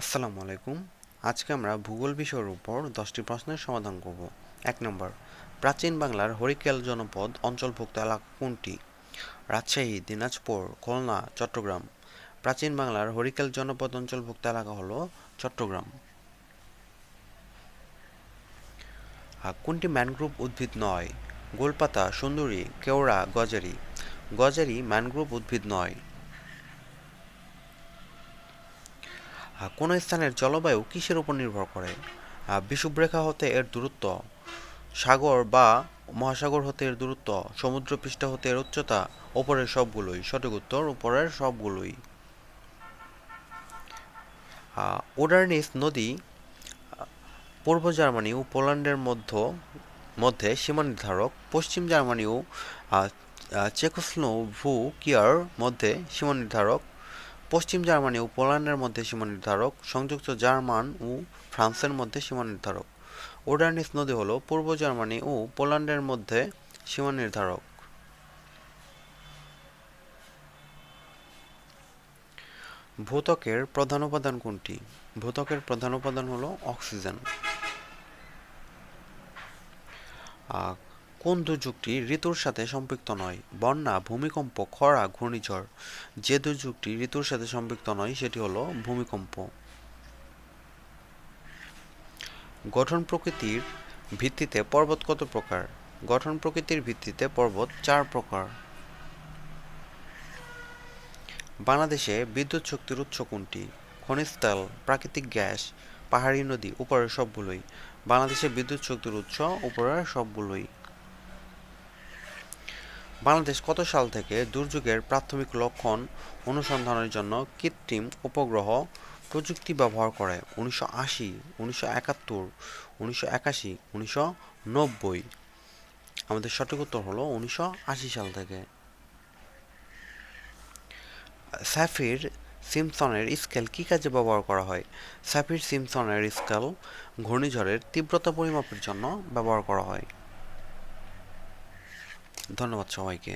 আসসালামু আলাইকুম। আজকে আমরা ভূগোল বিষয়ের উপর দশটি প্রশ্নের সমাধান করব। এক নম্বর, প্রাচীন বাংলার হরিকেল জনপদ অঞ্চলভুক্ত এলাকা কোনটি? রাজশাহী, দিনাজপুর, খুলনা, চট্টগ্রাম। প্রাচীন বাংলার হরিকেল জনপদ অঞ্চলভুক্ত এলাকা হলো চট্টগ্রাম। কোনটি ম্যানগ্রোভ উদ্ভিদ নয়? গোলপাতা, সুন্দরী, কেওড়া, গজারি। গজারি ম্যানগ্রোভ উদ্ভিদ নয়। কোন স্থানের জলবায়ু কিসের উপর নির্ভর করে? বিষুবরেখা হতে এর দূরত্ব সাগর বা মহাসাগর হতে এর দূরত্ব সমুদ্রপৃষ্ঠ হতে এর উচ্চতা ওপরের সবগুলোই সঠিক উত্তর উপরের সবগুলোই। ওডারনিস নদী পূর্ব জার্মানি ও পোল্যান্ডের মধ্য মধ্যে সীমা নির্ধারক পশ্চিম জার্মানি ও আহ, আহ, চেকোস্লোভাকিয়ার মধ্যে সীমা নির্ধারক পশ্চিম জার্মানি ও পোল্যান্ডের মধ্যে সীমা নির্ধারক, সংযুক্ত জার্মান ও ফ্রান্সের মধ্যে সীমা নির্ধারক। ওডারনিস নদী হল পূর্ব জার্মানি ও পোল্যান্ডের মধ্যে সীমা নির্ধারক। ভূতকের প্রধান উপাদান কোনটি? ভূতকের প্রধান উপাদান হলো অক্সিজেন। কোন দুর্যোগটি ঋতুর সাথে সম্পৃক্ত নয়, বন্যা, ভূমিকম্প, খরা, ঘূর্ণিঝড়। যে দুর্যোগটি ঋতুর সাথে সম্পৃক্ত নয়, সেটি হলো ভূমিকম্প। গঠন প্রকৃতির ভিত্তিতে পর্বত কত প্রকার? গঠন প্রকৃতির ভিত্তিতে পর্বত চার প্রকার। বাংলাদেশে বিদ্যুৎ শক্তির উৎস কোনটি? খনিজ তেল, প্রাকৃতিক গ্যাস, পাহাড়ি নদী, উপরের সবগুলোই। বাংলাদেশে বিদ্যুৎ শক্তির উৎস উপরের সবগুলোই। বাংলাদেশ কত সাল থেকে দুর্যোগের প্রাথমিক লক্ষণ অনুসন্ধানের জন্য কৃত্রিম উপগ্রহ প্রযুক্তি ব্যবহার করে? উনিশশো আশি, উনিশশো একাত্তর, উনিশশো একাশি, উনিশশো নব্বই? আমাদের সঠিক উত্তর হলো উনিশশো আশি সাল থেকে। স্যাফির সিমসনের স্কেল কী কাজে ব্যবহার করা হয়? স্যাফির সিমসনের স্কেল ঘূর্ণিঝড়ের তীব্রতা পরিমাপের জন্য ব্যবহার করা হয়। ধন্যবাদ সবাইকে।